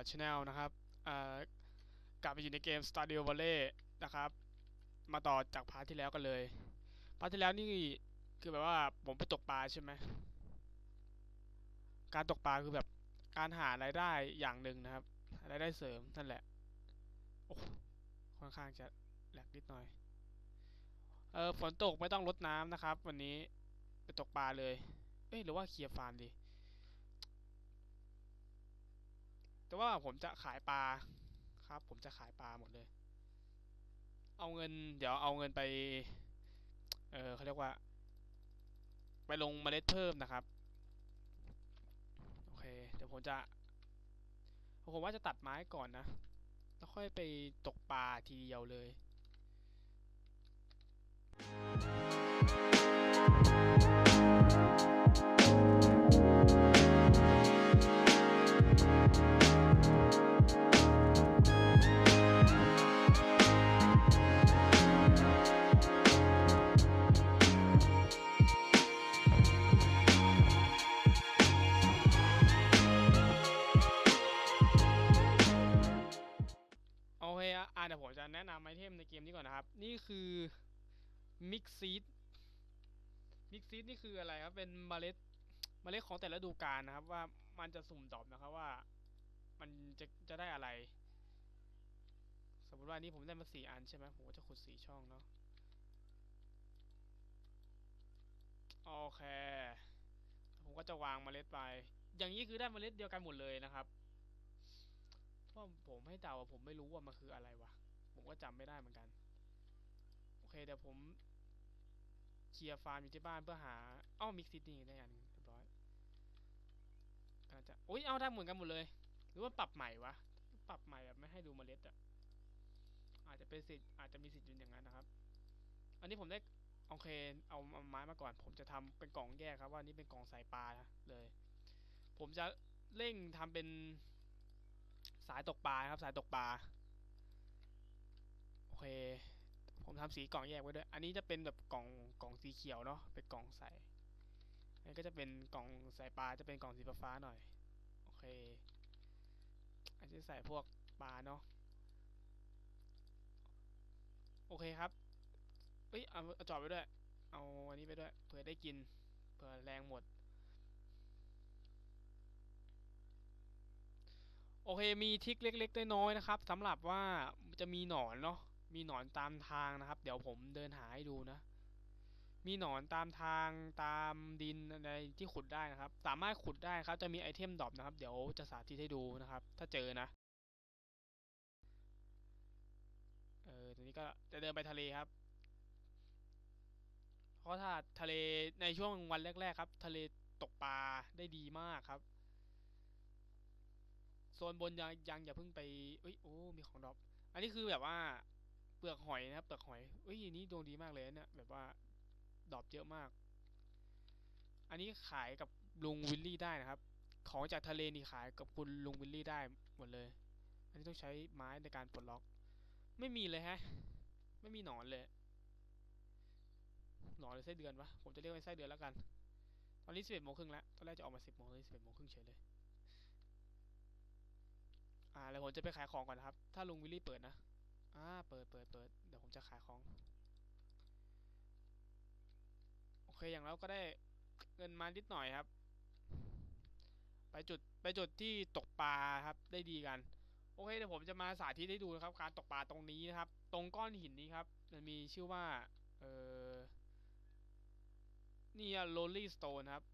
มารินฟอร์ดชาแนลนะครับกลับไปอยู่ในเกม Stardew Valley นะครับ มาต่อจากพาร์ทที่แล้วกันเลย พาร์ทที่แล้วนี่คือแบบว่าผมไปตกปลาใช่ไหม การตกปลาคือแบบการหารายได้อย่างหนึ่งนะครับ รายได้เสริมนั่นแหละ โอ้ค่อนข้างจะแหลกนิดหน่อย เออฝนตกไม่ต้องรดน้ำนะครับ วันนี้ไปตกปลาเลย เอ้ยหรือว่าเคลียร์ฟาร์มดี แต่ว่าผมจะขายปลาครับ ผมจะขายปลาหมดเลย เอาเงิน เดี๋ยวเอาเงินไป เออเขาเรียกว่า ไปลงเมล็ดเพิ่มนะครับ โอเค เดี๋ยวผมจะ ผมว่าจะตัดไม้ก่อนนะ แล้วค่อยไปตกปลาทีเดียวเลยโอ อนนะครับ นี่คือ Mix Seed Mix Seed นี่คืออะไรครับ เป็นเมล็ดเมล็ดของแต่ละฤดูกาลนะครับ ว่ามันจะสุ่มตอบนะครับว่า มันจะจะได้อะไร สมมติว่านี้ผมได้มาสี่อันใช่ไหมผมก็จะขุดสี่ช่องเนาะโอเค ผมก็จะวางเมล็ดไป อย่างนี้คือได้เมล็ดเดียวกันหมดเลยนะครับเพราะผมให้เดาผมไม่รู้ว่ามันคืออะไรวะ ผมก็จำไม่ได้เหมือนกัน เคเดี๋ยวผมเคลียร์ฟาร์มอยู่ที่บ้านเพื่อหาเอ้ามิกซิตี้ได้อันหนึ่งเรียบร้อยกำลังจะอุ้ยเอาได้เหมือนกันหมดเลย หรือว่าปรับใหม่วะปรับใหม่แบบไม่ให้ดูเมล็ดอะอาจจะเป็นสิทธิ์อาจจะมีสิทธิ์อยู่อย่างนั้นนะครับ อันนี้ผมได้โอเคเอาเอาไม้มาก่อน ผมจะทำเป็นกล่องแยกครับ ว่านี่เป็นกล่องใส่ปลานะเลย ผมจะเร่งทำเป็นสายตกปลาครับ สายตกปลาโอเค ผมทำสีกล่องแยกไว้ด้วย อันนี้จะเป็นแบบกล่องกล่องสีเขียวเนาะ เป็นกล่องใสอันนี้ก็จะเป็นกล่องใส่ปลา จะเป็นกล่องสีฟ้าหน่อย โอเค อันนี้ใส่พวกปลาเนาะ โอเคครับเอ้ย เอาจอดไว้ด้วย เอาอันนี้ไปด้วย เผื่อได้กิน เผื่อแรงหมด โอเค มีทิกเล็กๆน้อยๆนะครับสำหรับว่าจะมีหนอนเนาะ มีหนอนตามทางนะครับ เดี๋ยวผมเดินหาให้ดูนะ มีหนอนตามทางตามดินอะไรที่ขุดได้นะครับ สามารถขุดได้ครับ จะมีไอเทมดรอปนะครับ เดี๋ยวจะสาธิตให้ดูนะครับ ถ้าเจอนะ เออตอนนี้ก็จะเดินไปทะเลครับ เพราะถ้าทะเลในช่วงวันแรก ๆ ครับ ทะเลตกปลาได้ดีมากครับโซนบนยังยังอย่าเพิ่งไปเอ้ยโอ้ มีของดรอป อันนี้คือแบบว่า เปลือกหอยนะครับเปลือกหอยเอ้ยอันนี้ดวงดีมากเลยนะเนี่ยแบบว่าดอปเยอะมาก อันนี้ขายกับลุงวิลลี่ได้นะครับ ของจากทะเลนี่ขายกับคุณลุงวิลลี่ได้หมดเลย อันนี้ต้องใช้ไม้ในการปลดล็อก ไม่มีเลยฮะ ไม่มีหนอนเลยหนอนหรือไส้เดือนวะผมจะเรียกว่าไส้เดือนแล้วกัน ตอนนี้สิบเอ็ดโมงครึ่งแล้วตอนแรกจะออกมาสิบโมงเลยสิบเอ็ดโมงครึ่งเฉยเลย อ่าแล้วผมจะไปขายของก่อนนะครับ ถ้าลุงวิลลี่เปิดนะ อ่าเปิดเปิดเปิดเดี๋ยวผมจะขายของ โอเคอย่างแล้วก็ได้เงินมานิดหน่อยครับ ไปจุดไปจุดที่ตกปลาครับได้ดีกัน โอเคเดี๋ยวผมจะมาสาธิตให้ดูนะครับ การตกปลาตรงนี้นะครับ ตรงก้อนหินนี้ครับ มันมีชื่อว่าเออนี่อะ Lonely Stone ครับ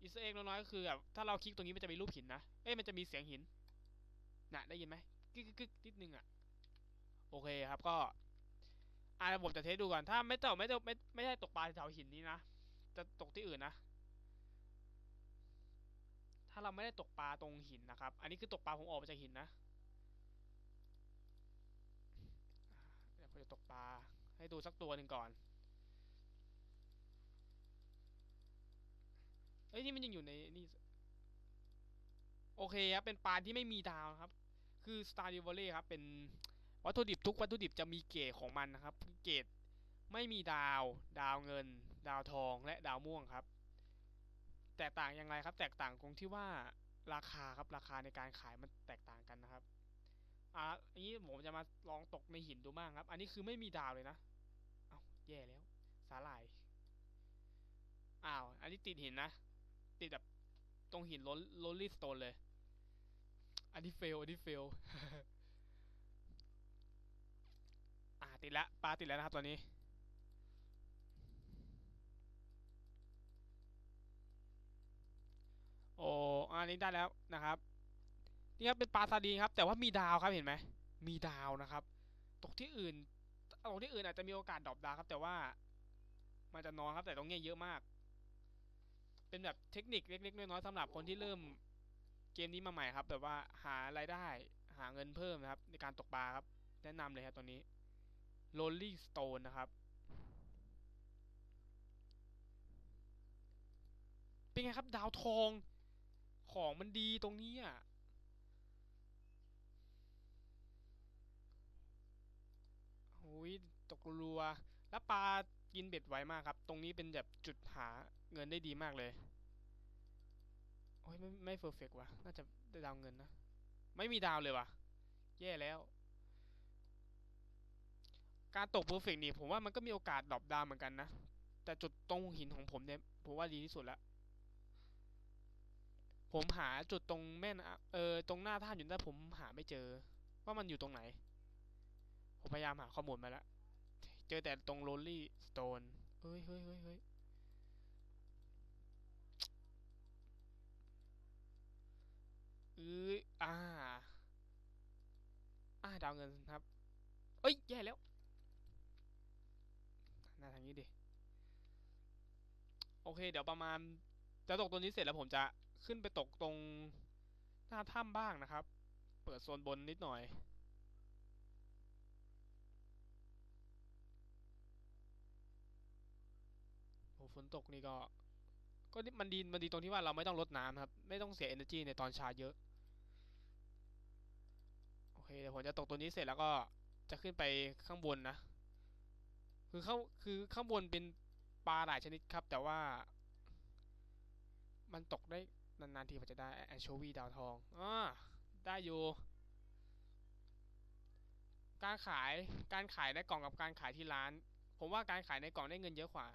อีสเอ็กน้อยๆก็คือแบบถ้าเราคลิกตรงนี้มันจะมีรูปหินนะ เอ้ยมันจะมีเสียงหิน น่ะได้ยินไหมกึกกึกกึกนิดนึงอะ โอเคครับก็อ่าผมจะเทสดูก่อนถ้าไม่ตกไม่ตกไม่ไม่ได้ตกปลาแถวหินนี้นะจะตกที่อื่นนะถ้าเราไม่ได้ตกปลาตรงหินนะครับ อันนี้คือตกปลาผมออกมาจากหินนะอ่าเดี๋ยวผมจะตกปลาให้ดูสักตัวหนึ่งก่อนเอ้ยนี่มันยังอยู่ในนี่โอเคครับเป็นปลาที่ไม่มีดาวครับ คือ Stardew Valley ครับเป็น วัตถุดิบทุกวัตถุดิบจะมีเกรดของมันนะครับ เกรดไม่มีดาว ดาวเงิน ดาวทองและดาวม่วงครับ แตกต่างอย่างไรครับ แตกต่างตรงที่ว่าราคาครับราคาในการขายมันแตกต่างกันนะครับอะอันนี้ผมจะมาลองตกในหินดูบ้างครับ อันนี้คือไม่มีดาวเลยนะเอ้าแย่แล้ว สาหร่ายอ้าวอันนี้ติดหินนะ ติดแบบตรงหินโรลลลี่สโตนเลย อันนี้เฟลอันนี้เฟล อ่า ติดแล้วปลาติดแล้วนะครับตอนนี้ โอ้อันนี้ได้แล้วนะครับ นี่ครับเป็นปลาซาดีนครับ แต่ว่ามีดาวครับเห็นไหมมีดาวนะครับ ตกที่อื่นตกที่อื่นอาจจะมีโอกาสดรอปดาวครับ แต่ว่ามันจะน้อยครับ แต่ตรงเนี้ยเยอะมาก เป็นแบบเทคนิคเล็กๆน้อยๆสำหรับคนที่เริ่มเกมนี้มาใหม่ครับ แบบว่าหารายได้หาเงินเพิ่มนะครับ ในการตกปลาครับ แนะนำเลยครับตัวนี้ Rolling Stone นะครับ เป็นไงครับ ดาวทองของมันดีตรงนี้อะโอ้ยตกรัว แล้วปลากินเบ็ดไวมากครับ ตรงนี้เป็นแบบจุดหาเงินได้ดีมากเลย โอ้ยไม่ไม่เฟอร์เฟกว่ะ น่าจะได้ดาวเงินนะ ไม่มีดาวเลยว่ะ แย่แล้ว การตกเพอร์เฟกต์นี่ผมว่ามันก็มีโอกาสดรอปดาวเหมือนกันนะ แต่จุดตรงหินของผมเนี่ยผมว่าดีที่สุดละผมหาจุดตรงแม่น้ำเออตรงหน้าท่านอยู่แต่ผมหาไม่เจอ ว่ามันอยู่ตรงไหน ผมพยายามหาข้อมูลมาแล้วเจอแต่ตรง Lonely Stone เฮ้ยเฮ้ยเฮ้ยเฮ้ยเอ้ยอ่า อ่าดาวเงินครับ เอ้ย แย่แล้ว หน้าทางนี้ดิ โอเค เดี๋ยวประมาณ จะตกตัวนี้เสร็จแล้วผมจะขึ้นไปตกตรงหน้าถ้ำบ้างนะครับ เปิดโซนบนนิดหน่อย โอ้ฝนตกนี่ก็ ก็นี่มันดีมันดีตรงที่ว่าเราไม่ต้องรดน้ำครับ ไม่ต้องเสีย energy ในตอนชาร์จเยอะ โอเค เดี๋ยวผมจะตกตัวนี้เสร็จแล้วก็จะขึ้นไปข้างบนนะ คือข้าคือข้างบนเป็นปลาหลายชนิดครับ แต่ว่า มันตกได้นานๆทีมันจะได้แอนโชวีดาวทองอ่าได้อยู่การขายการขายในกล่องกับการขายที่ร้าน ผมว่าการขายในกล่องได้เงินเยอะกว่า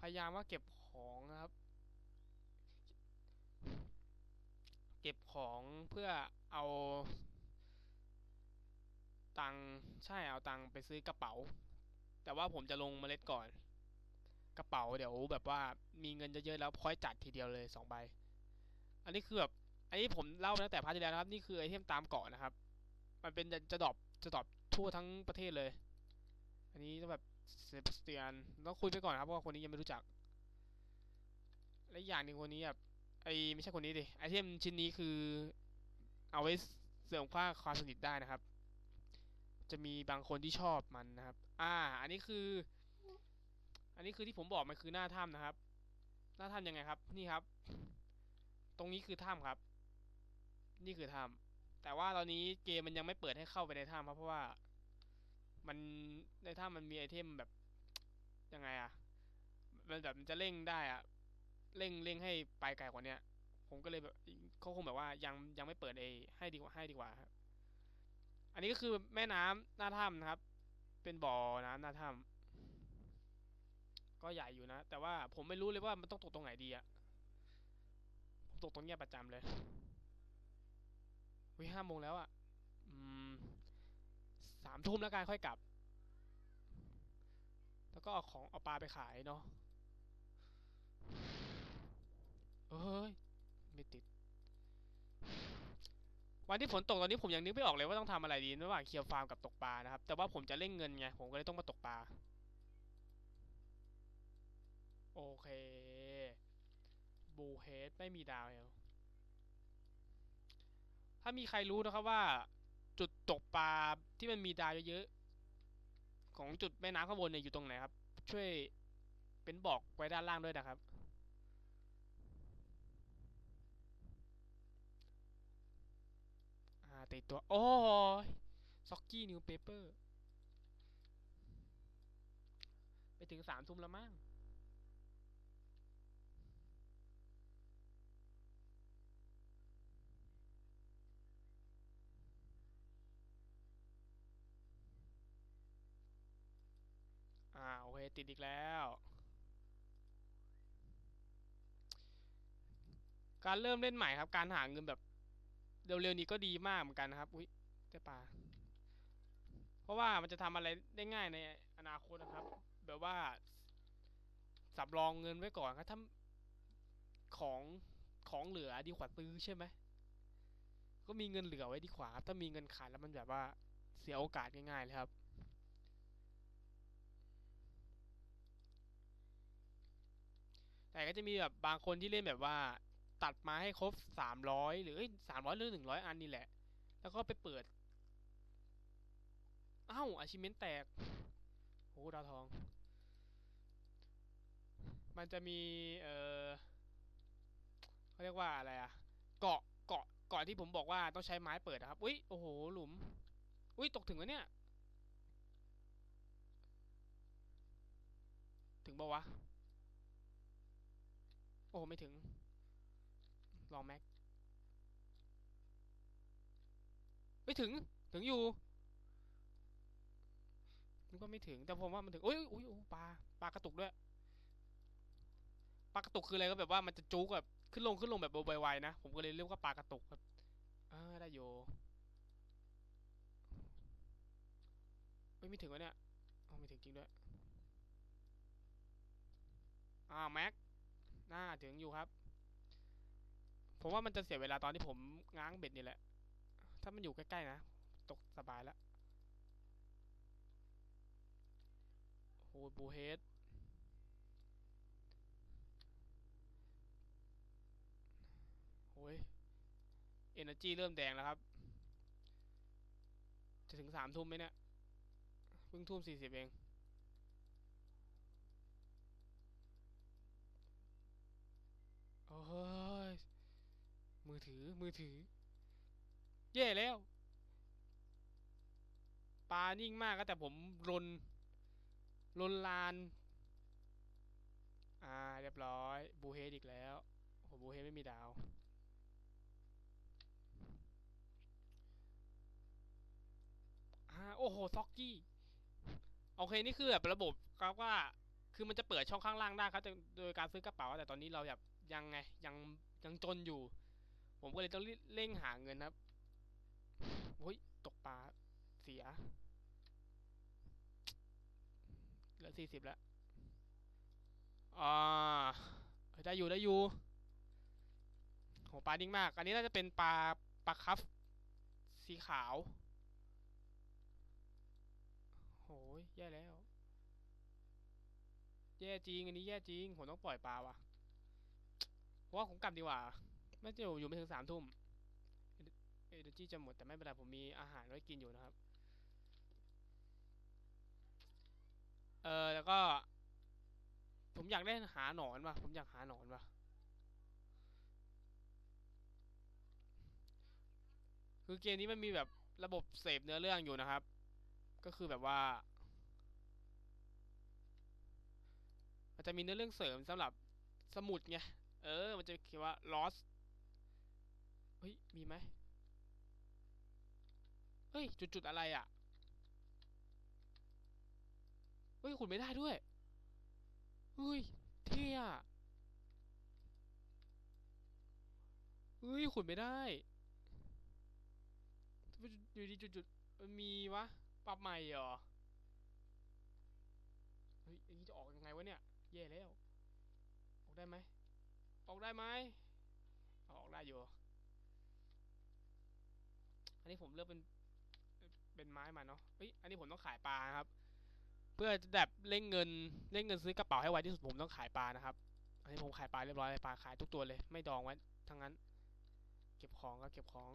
พยายามว่าเก็บของนะครับ เก็บของเพื่อเอาตังใช่เอาตังไปซื้อกระเป๋า แต่ว่าผมจะลงเมล็ดก่อน กระเป๋าเดี๋ยวแบบว่ามีเงินเยอะๆแล้วค่อยจัดทีเดียวเลยสองใบ อันนี้คือแบบอันนี้ผมเล่าตั้งแต่พาร์ทที่แล้วนะครับ นี่คือไอเทมตามเกาะนะครับ มันเป็นจะดรอปจะดรอปทั่วทั้งประเทศเลย อันนี้ต้องแบบเซบาสเตียนต้องคุยไปก่อนครับเพราะว่าคนนี้ยังไม่รู้จัก และอีกอย่างหนึ่งคนนี้แบบไอไม่ใช่คนนี้ดิไอเทมชิ้นนี้คือเอาไว้เสริมค่าความสนิทได้นะครับ จะมีบางคนที่ชอบมันนะครับ อ่า อันนี้คือ อันนี้คือที่ผมบอกมันคือหน้าถ้ำนะครับ หน้าถ้ำยังไงครับ นี่ครับ ตรงนี้คือถ้ำครับ นี่คือถ้ำแต่ว่าตอนนี้เกมมันยังไม่เปิดให้เข้าไปในถ้ำครับเพราะว่า มันในถ้ำมันมีไอเทมแบบยังไงอะมันแบบมันจะเร่งได้อะเร่งเร่งให้ไปไกลกว่าเนี้ย ผมก็เลยแบบเขาคงแบบว่ายังยังไม่เปิดเอให้ดีกว่าให้ดีกว่าครับ อันนี้ก็คือแม่น้ำหน้าถ้ำนะครับ เป็นบ่อน้ำหน้าถ้ำก็ใหญ่อยู่นะ แต่ว่าผมไม่รู้เลยว่ามันต้องตกตรงไหนดีอะผมตกตรงเนี้ยประจำเลยวิห้าโมงแล้วอะอืมสามทุ่มแล้วกันค่อยกลับ แล้วก็เอาของเอาปลาไปขายเนาะเอ้ย ไม่ติด วันที่ฝนตกตอนนี้ผมยังนึกไม่ออกเลยว่าต้องทำอะไรดีระหว่างเคลียร์ฟาร์มกับตกปลานะครับ แต่ว่าผมจะเร่งเงินไงผมก็เลยต้องมาตกปลาโอเคบูเฮดไม่มีดาวแล้วถ้ามีใครรู้นะครับว่า จุดตกปลาที่มันมีดาวเยอะๆของจุดแม่น้ำข้างบนเนี่ยอยู่ตรงไหนครับ ช่วยเป็นบอกไว้ด้านล่างด้วยนะครับ แต่ตัว โอ้ยซ็อกกี้นิวเปเปอร์ ไปถึงสามทุ่มแล้วมั้งอ่าโอเคติดอีกแล้ว การเริ่มเล่นใหม่ครับ การหาเงินแบบ เร็วๆนี้ก็ดีมากเหมือนกันนะครับ อุ้ยได้ปลาเพราะว่ามันจะทำอะไรได้ง่ายในอนาคตนะครับ แบบว่าสำรองเงินไว้ก่อนครับถ้าของของเหลือดีกว่าซื้อใช่ไหมก็มีเงินเหลือไว้ดีกว่าครับถ้ามีเงินขาดแล้วมันแบบว่าเสียโอกาสง่ายๆเลยครับแต่ก็จะมีแบบบางคนที่เล่นแบบว่า ตัดมาให้ครบสามร้อยหรือสามร้อยหรือหนึ่งร้อยอันนี่แหละ แล้วก็ไปเปิดอ้าวอาชิเมนแตกโอ้ดาวทอง มันจะมี เออเขาเรียกว่าอะไรอะเกาะเกาะเกาะที่ผมบอกว่าต้องใช้ไม้เปิดนะครับ อุ้ย โอ้โห หลุม อุ้ย ตกถึงแล้วเนี่ย ถึงปะวะ โอ้ไม่ถึง ลองแม็กไม่ถึงถึงอยู่นึกว่าไม่ถึงแต่ผมว่ามันถึงอุ้ยอุ้ยอุ้ยปลาปลากระตุกด้วยปลากระตุกคืออะไรก็แบบว่ามันจะจุกแบบขึ้นลงขึ้นลงแบบไวๆนะ ผมก็เลยเรียกว่าปลากระตุกครับอ่าได้โยไม่ถึงวะเนี่ยอ๋อไม่ถึงจริงด้วยอ่าแม็กน่าถึงอยู่ครับ ผมว่ามันจะเสียเวลาตอนที่ผมง้างเบ็ดนี่แหละ ถ้ามันอยู่ใกล้ๆนะ ตกสบายแล้วโอ้โหบูเฮดโอ้ยเอเนอร์จีเริ่มแดงแล้วครับ จะถึงสามทุ่มไหมเนี่ยเพิ่งทุ่มสี่สิบเอง โอ้ มือถือมือถือแย่แล้วปลานิ่งมากก็แต่ผมลนลนลาน อ่า เรียบร้อย บูเฮดอีกแล้วโหบูเฮดไม่มีดาว อ่า โอ้โห ซ็อกกี้ โอเค นี่คือแบบระบบครับว่า คือมันจะเปิดช่องข้างล่างได้ครับ โดยการซื้อกระเป๋า แต่ตอนนี้เราแบบยังไง ยังยังจนอยู่ ผมก็เลยต้องเร่งหาเงินครับโอ้ยตกปลาเสีย เหลือสี่สิบแล้วอ่าได้อยู่ได้อยู่โหปลาดิ้งมาก อันนี้น่าจะเป็นปลาปลาคัฟสีขาวโหยแย่แล้ว แย่จริง อันนี้แย่จริงผมต้องปล่อยปลาว่ะเพราะว่าผมกลับดีกว่า ไม่จะอยู่อยู่ไม่ถึงสามทุ่มเอเนจีจะหมดแต่ไม่เป็นไรผมมีอาหารไว้กินอยู่นะครับ เออแล้วก็ ผมอยากเล่นหาหนอนว่ะผมอยากหาหนอนว่ะคือเกมนี้มันมีแบบระบบเสพเนื้อเรื่องอยู่นะครับ ก็คือแบบว่า มันจะมีเนื้อเรื่องเสริมสำหรับสมุดไง เออ มันจะเขียนว่า lost ฮ้ย มีไหมเฮ้ย จุดๆอะไรอะ เฮ้ยขุดไม่ได้ด้วย เฮ้ย เท่อะเฮ้ยขุดไม่ได้ อยู่ดีจุดๆมันมีวะ ปรับใหม่เหรอ เฮ้ยอันนี้จะออกยังไงวะเนี่ย แย่แล้ว ออกได้ไหม ออกได้ไหม ออกได้อยู่ อันนี้ผมเลือกเป็นเป็นไม้มาเนาะเฮ้ยอันนี้ผมต้องขายปลาครับ เพื่อจะแบบเร่งเงินเร่งเงินซื้อกระเป๋าให้ไวที่สุดผมต้องขายปลานะครับ อันนี้ผมขายปลาเรียบร้อยเลยปลาขายทุกตัวเลย ไม่ดองไว้ทั้งนั้น เก็บของก็เก็บของ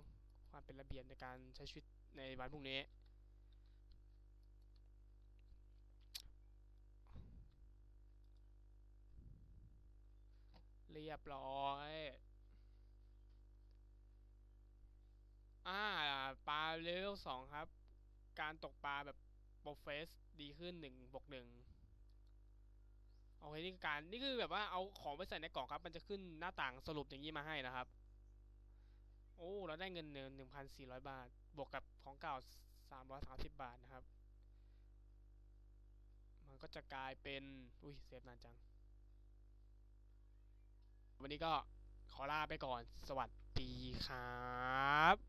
ความเป็นระเบียบในการใช้ชีวิตในวันพรุ่งนี้เรียบร้อย อ่า ปลาเลเวลสองครับ การตกปลาแบบโปรเฟสดีขึ้นหนึ่งบวกหนึ่งโอเคนี่คือการนี่คือแบบว่าเอาของไปใส่ในกล่องครับ มันจะขึ้นหน้าต่างสรุปอย่างนี้มาให้นะครับ โอ้เราได้เงินเหนึ่งพันสี่ร้อยบาท บวกกับของเก่าสามร้อยสามสิบบาทนะครับ มันก็จะกลายเป็น อุ้ยเซฟนานจัง วันนี้ก็ขอลาไปก่อน สวัสดีครับ